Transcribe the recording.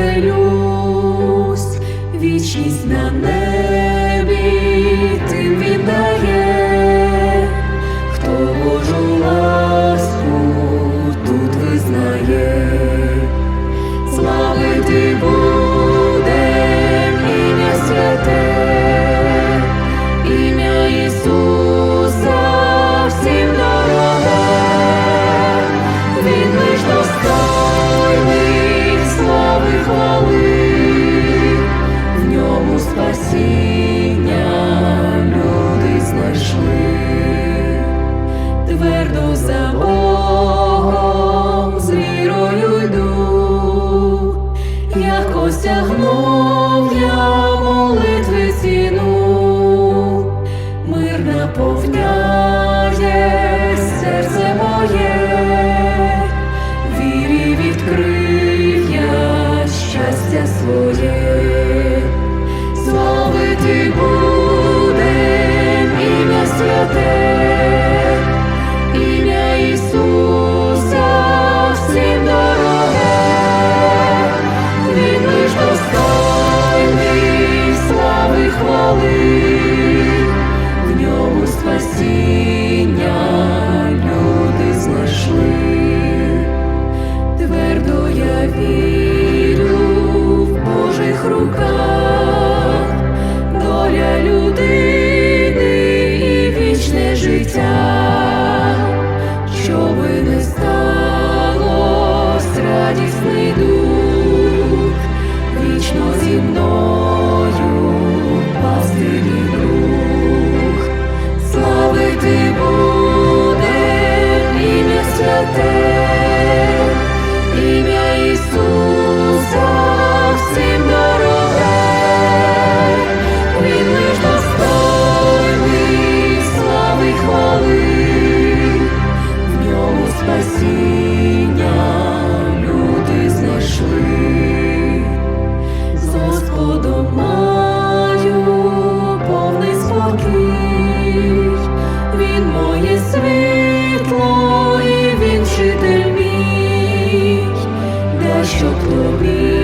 веселюсь, вічність на небі як моє світло, і він житель мій, да щоб тобі.